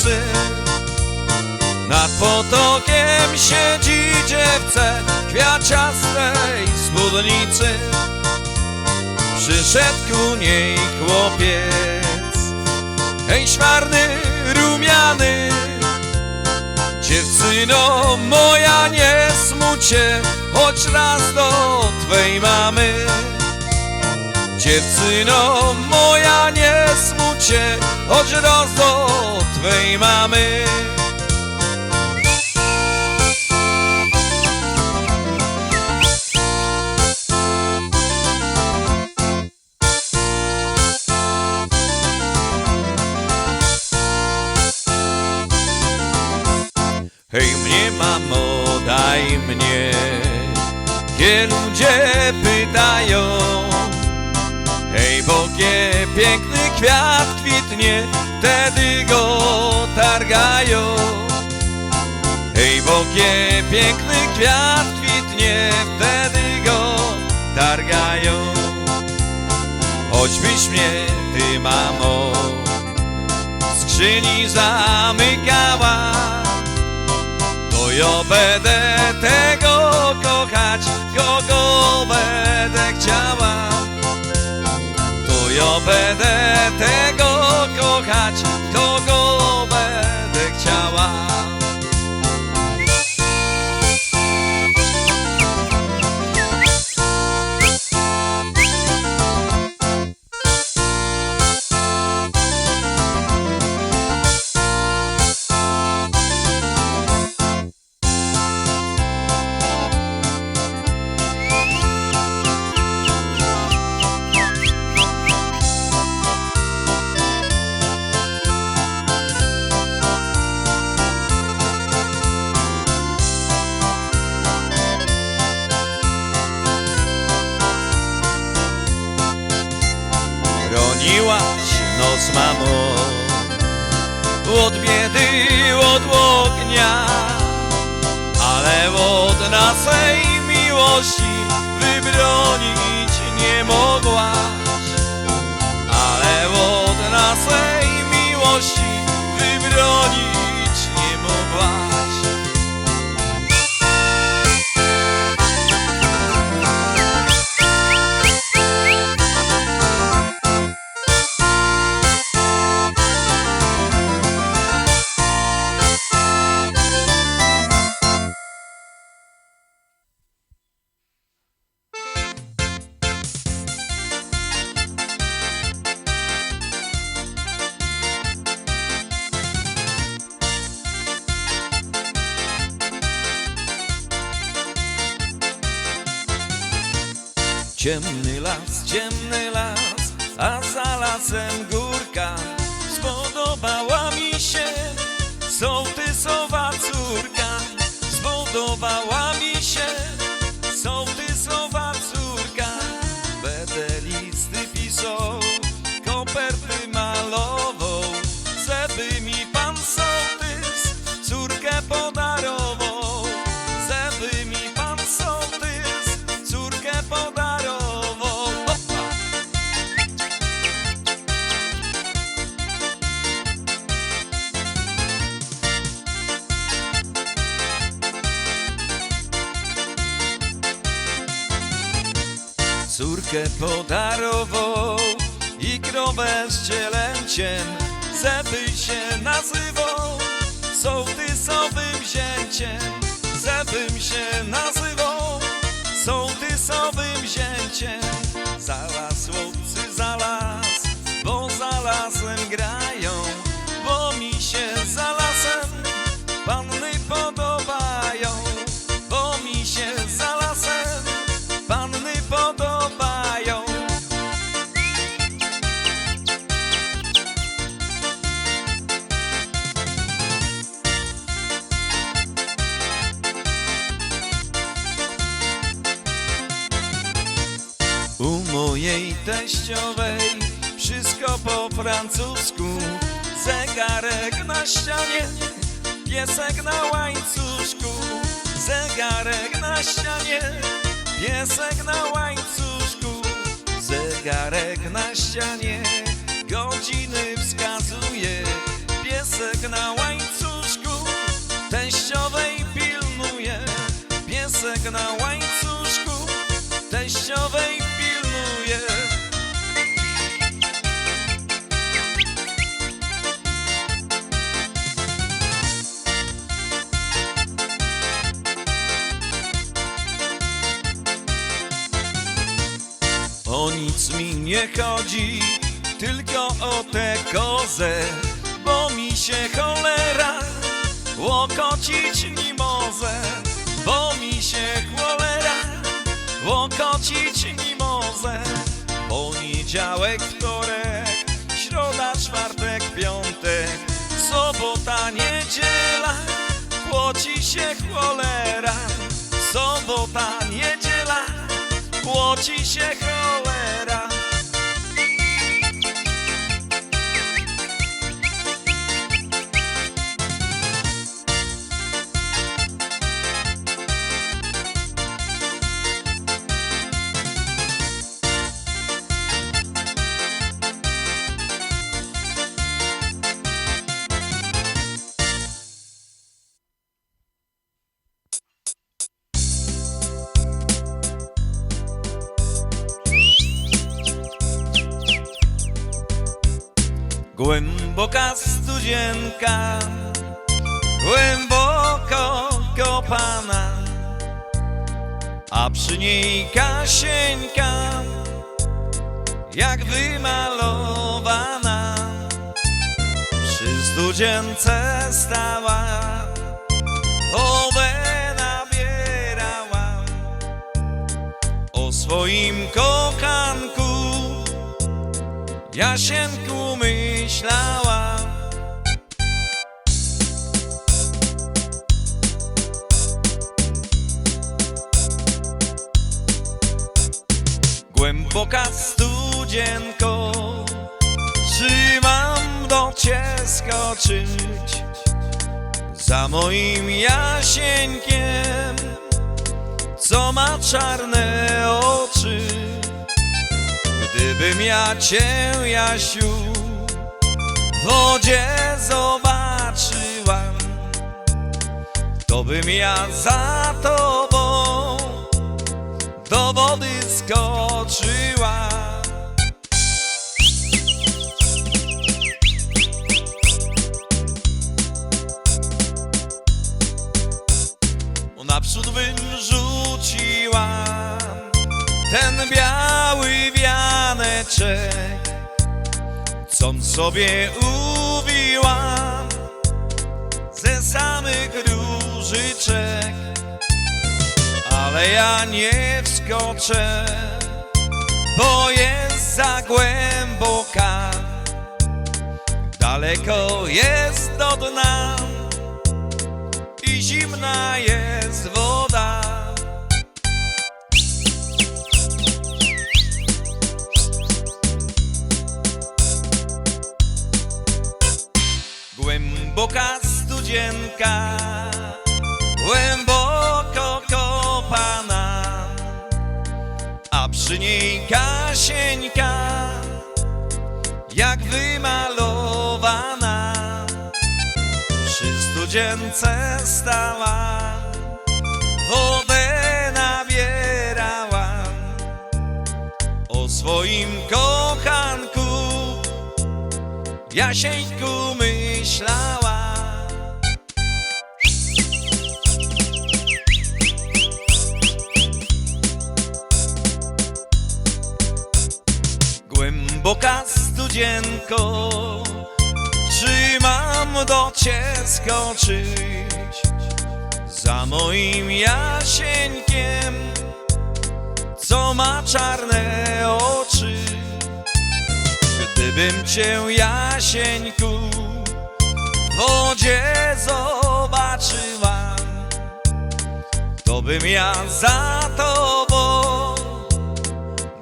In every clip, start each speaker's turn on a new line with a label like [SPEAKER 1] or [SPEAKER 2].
[SPEAKER 1] spódnicy Nad potokiem siedzi dziewczę Kwiaciastej spódnicy Przyszedł ku niej chłopiec Hej, szwarny, rumiany. Dziewczyno moja, nie smuć się Choć raz do twej mamy Dziewczyno moja, nie smuć się Choć raz do twej mamy. Hej mnie mamo, daj mnie. Kie ludzie pytają Hej bogie, piękny kwiat kwitnie Wtedy go targają Hej bogie, piękny kwiat kwitnie Wtedy go targają Choćbyś mnie ty mamo Skrzyni zamykała to ja będę tego kochać, kogo będę chciała. To będę tego kochać, kogo będę chciała. Naszej miłości wybronić nie mogłaś. I krowę z cielęciem, żeby się nazywał sołtysowym zięciem, żebym się nazywał sołtysowym zięciem. Za las, chłopcy, za las, bo za lasem grają, francusku Zegarek na ścianie, piesek na łańcuszku Zegarek na ścianie, piesek na łańcuszku, zegarek na ścianie, godziny wskazuje. Piesek na łańcuszku, teściowej pilnuje. Piesek na łańcuszku, chodzi, tylko o tę kozę, bo mi się cholera łokocić mimozę, bo mi się cholera łokocić mimozę. Poniedziałek, wtorek, środa, czwartek, piątek, sobota, niedziela, płoci się cholera, sobota, niedziela, płoci się cholera. Wymalowana. Przy studzience stała, wodę nabierała, o swoim kochanku Jasienku myślała Głęboka studzienko Czy mam do cię skoczyć Za moim Jasieńkiem Co ma czarne oczy Gdybym ja cię, Jasiu, w wodzie zobaczyła, to bym ja za tobą do wody skoczyła. Naprzód bym rzuciła ten biały wianeczek, com sobie uwiłam ze samych różyczek, ale ja nie wskoczę, bo jest za głęboka, daleko jest do dna wymalowana. Przy studzience stała, wodę nabierała, o swoim kochanku Jasieńku myślała Czy mam do cię skoczyć Za moim Jasieńkiem Co ma czarne oczy Gdybym cię, Jasieńku, w wodzie zobaczyła, to bym ja za tobą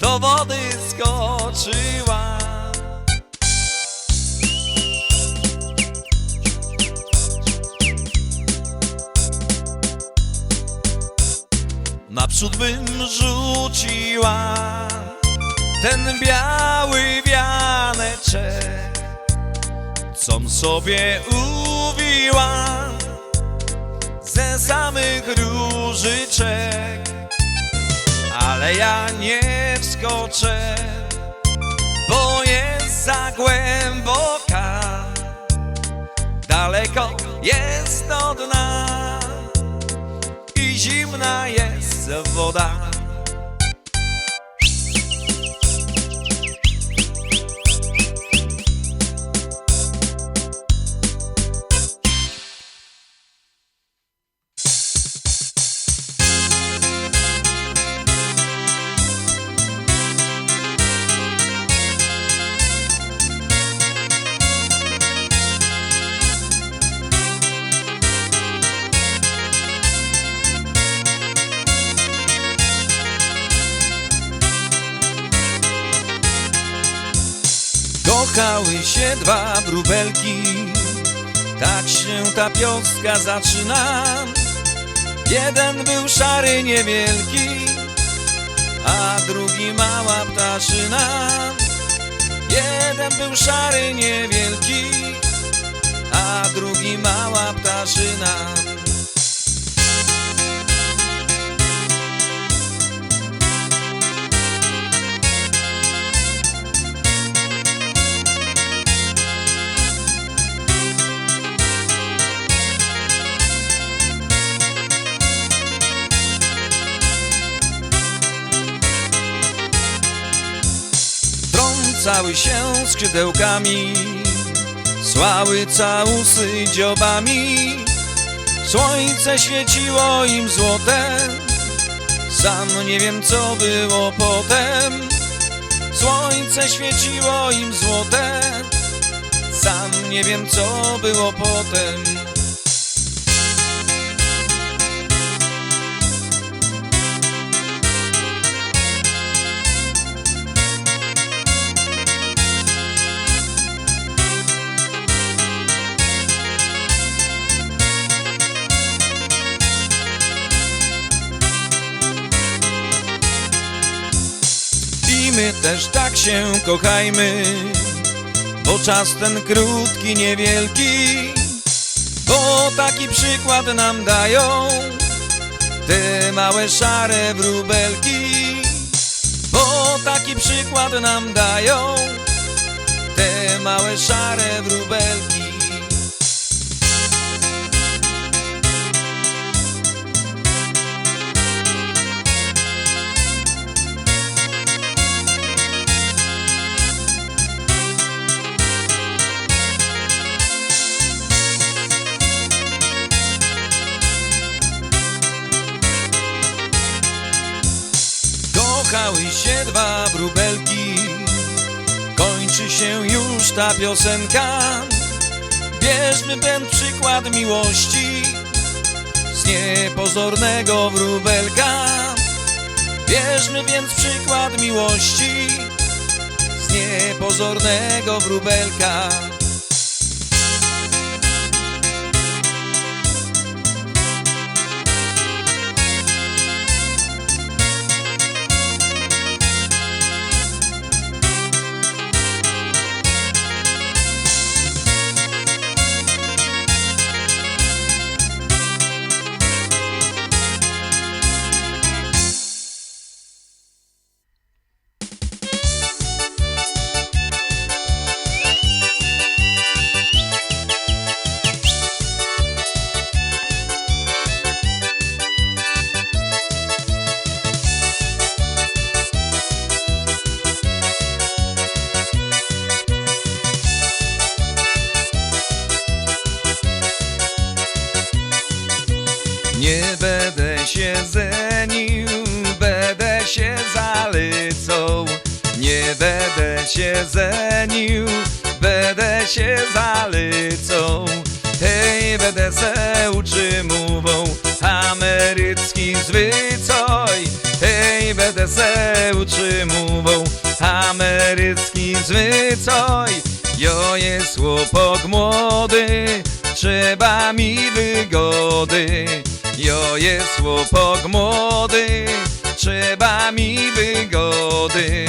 [SPEAKER 1] do wody skoczyła. Naprzód bym rzuciła ten biały wianeczek, com sobie uwiła ze samych różyczek, ale ja nie wskoczę, bo jest za głęboka, daleko jest od dna i zimna jest woda. Kochały się dwa wróbelki, tak się ta pioska zaczyna. Jeden był szary, niewielki, a drugi mała ptaszyna. Jeden był szary, niewielki, a drugi mała ptaszyna. Trącały się skrzydełkami, słały całusy dziobami. Słońce świeciło im złote, sam nie wiem co było potem. Słońce świeciło im złote, sam nie wiem co było potem. I my też tak się kochajmy, bo czas ten krótki, niewielki, bo taki przykład nam dają te małe szare wróbelki, bo taki przykład nam dają te małe szare wróbelki. Kochały się dwa wróbelki Kończy się już ta piosenka. Bierzmy ten przykład miłości Z niepozornego wróbelka. Bierzmy więc przykład miłości Z niepozornego wróbelka się zalycą. Hej, będę se utrzymową amerycki zwycoj. Hej, będę se utrzymową amerycki zwycoj. Jo jest chłopak młody, trzeba mi wygody. Jo jest chłopak młody, trzeba mi wygody.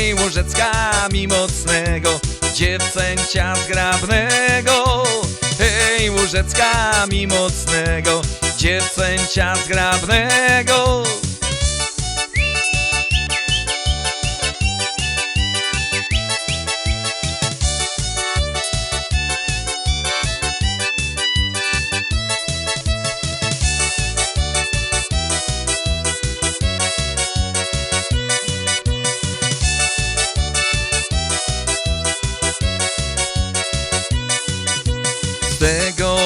[SPEAKER 1] Hej, łożecka mi mocnego, dziewczęcia zgrabnego. Hej, łożecka mi mocnego, dziewczęcia zgrabnego.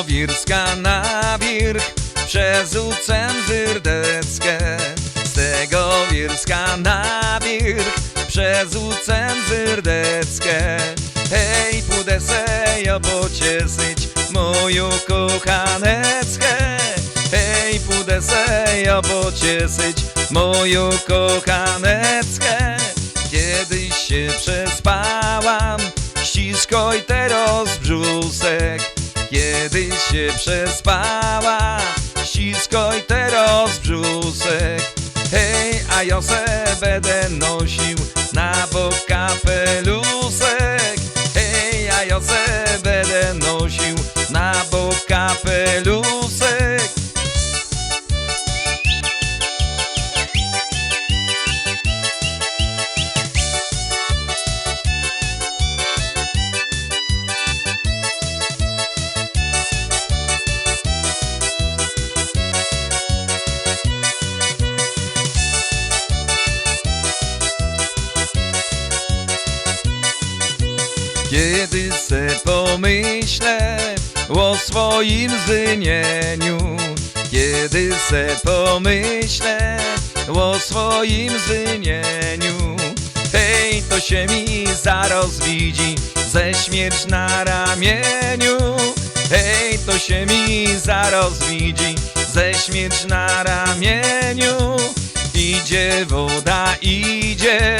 [SPEAKER 1] Tego Wirska na Wirch przez Ucem Zyrdeckę. Z tego Wirska na Wirch przez Ucem Zyrdeckę. Hej, pójdę se pocieszyć moją kochaneckę. Hej, pójdę se pocieszyć moją kochaneckę. Kiedyś się przespałam, ściskoj teraz brzusek. Kiedyś się przespała, ściskoj teraz brzusek. Hej, a ja se będę nosił na bok kapelusek. Hej, a ja se będę nosił na bok kapelusek. Swoim zynieniu Kiedy se pomyślę o swoim zynieniu Hej, to się mi zaraz widzi ze śmierć na ramieniu. Hej, to się mi zaraz widzi ze śmierć na ramieniu. Idzie woda, idzie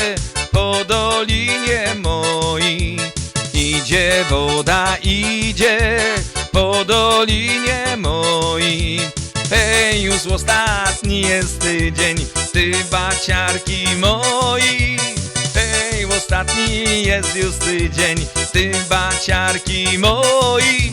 [SPEAKER 1] po dolinie mojej. Idzie woda, idzie po dolinie mojej Hej, już ostatni jest tydzień, ty baciarki moi. Hej, ostatni jest już tydzień, ty baciarki moi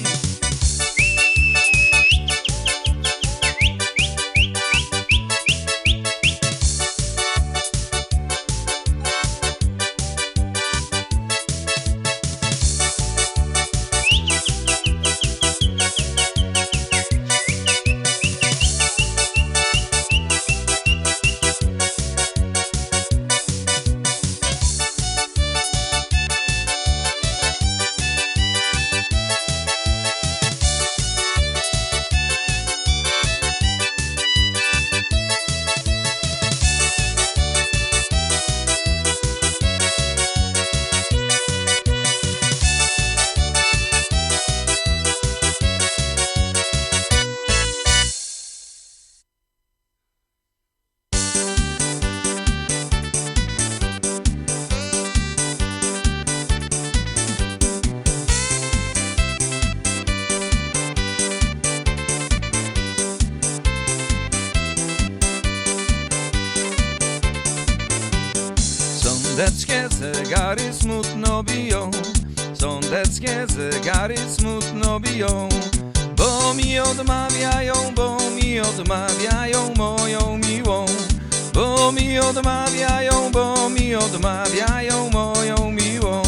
[SPEAKER 1] Sądeckie zegary smutno biją. Sądeckie zegary smutno biją. Bo mi odmawiają, bo mi odmawiają moją miłą. Bo mi odmawiają, bo mi odmawiają moją miłą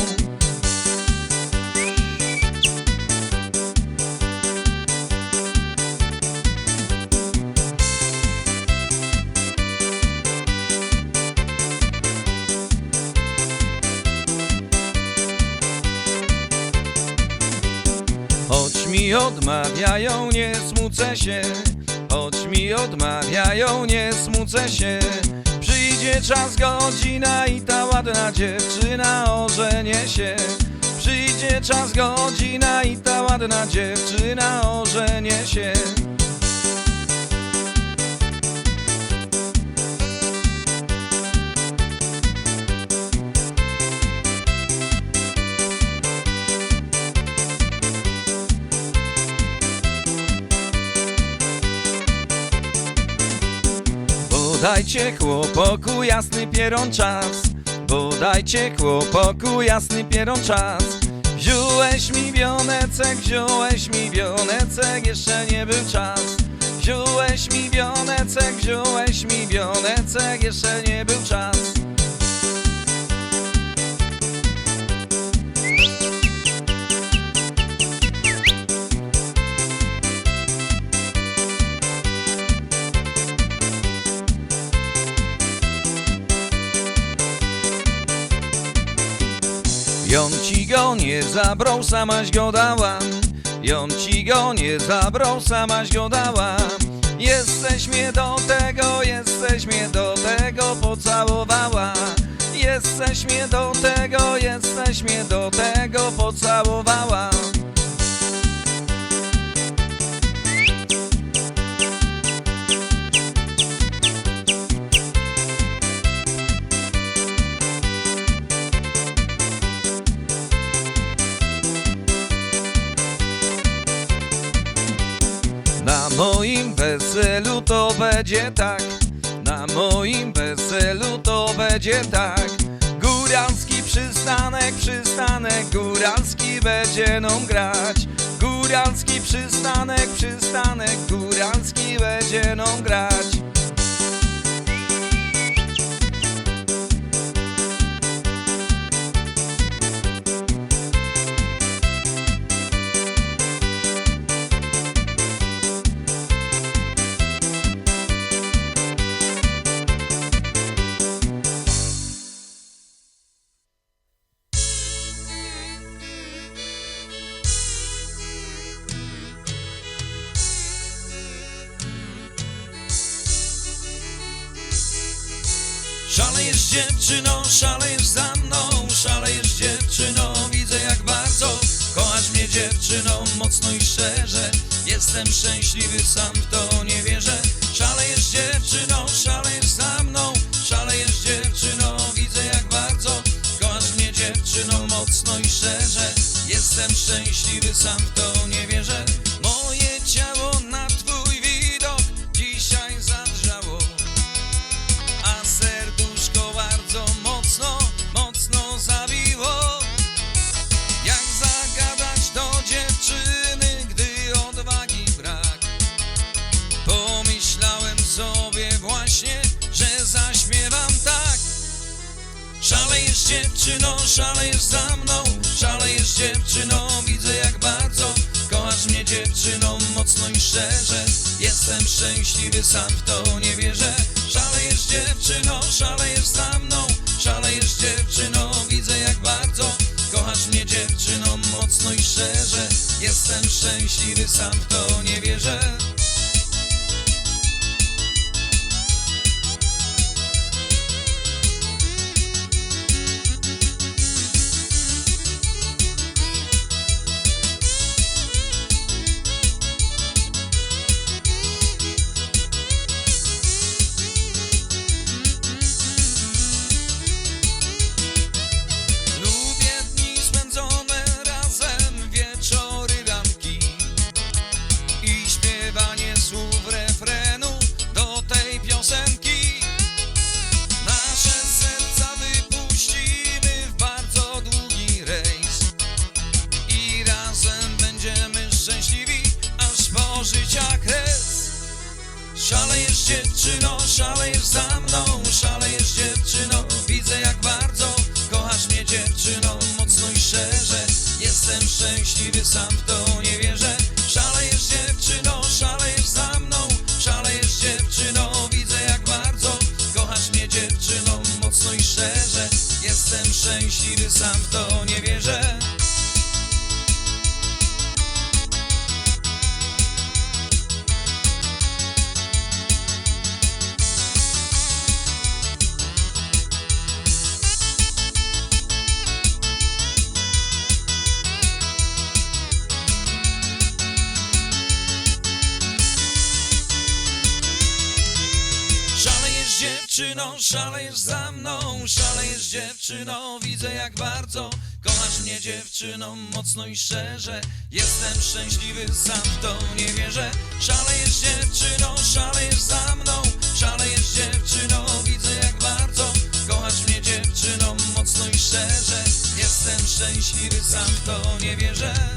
[SPEAKER 1] odmawiają, nie smucę się. Choć mi odmawiają, nie smucę się. Przyjdzie czas, godzina i ta ładna dziewczyna ożenie się. Przyjdzie czas, godzina i ta ładna dziewczyna ożenie się Podajcie chłopoku jasny pieron czas Podajcie chłopoku jasny pieron czas. Wziąłeś mi wionecek, wziąłeś mi wionecek Jeszcze nie był czas. Wziąłeś mi wionecek, wziąłeś mi wionecek Jeszcze nie był czas Jon ci go nie zabrał, samaś go dała. Jon ci go nie zabrał, samaś go Jesteś mnie do tego, jesteś mnie do tego pocałowała. Jesteś mnie do tego, jesteś mnie do tego pocałowała moim weselu to będzie tak. Na moim weselu to będzie tak. Góralski przystanek, przystanek Góralski będzie nam grać. Góralski przystanek, przystanek Góralski będzie nam grać Szalejesz dziewczyno, szalejesz za mną Szalejesz dziewczyno, widzę jak bardzo Kochasz mnie dziewczyno, mocno i szczerze. Jestem szczęśliwy, sam w to nie wierzę. Szalejesz dziewczyno, szalejesz za mną Szalejesz dziewczyno, widzę jak bardzo Kochasz mnie dziewczyno, mocno i szczerze. Jestem szczęśliwy, sam w Szalejesz dziewczyno, szalejesz za mną. Szalejesz dziewczyno, widzę jak bardzo Kochasz mnie dziewczyno, mocno i szczerze. Jestem szczęśliwy, sam w to nie wierzę. Szalejesz dziewczyno, szalejesz za mną. Szalejesz dziewczyno, widzę jak bardzo Kochasz mnie dziewczyno, mocno i szczerze. Jestem szczęśliwy, sam w to nie wierzę mną, szalejesz za mną, szalejesz dziewczyno. Widzę jak bardzo kochasz mnie dziewczyno. Mocno i szczerze, jestem szczęśliwy, sam w to. Nie wierzę. Szalejesz dziewczyno, szalejesz za mną, szalejesz dziewczyno. Widzę jak bardzo kochasz mnie dziewczyno. Mocno i szczerze, jestem szczęśliwy, sam w to. Nie wierzę.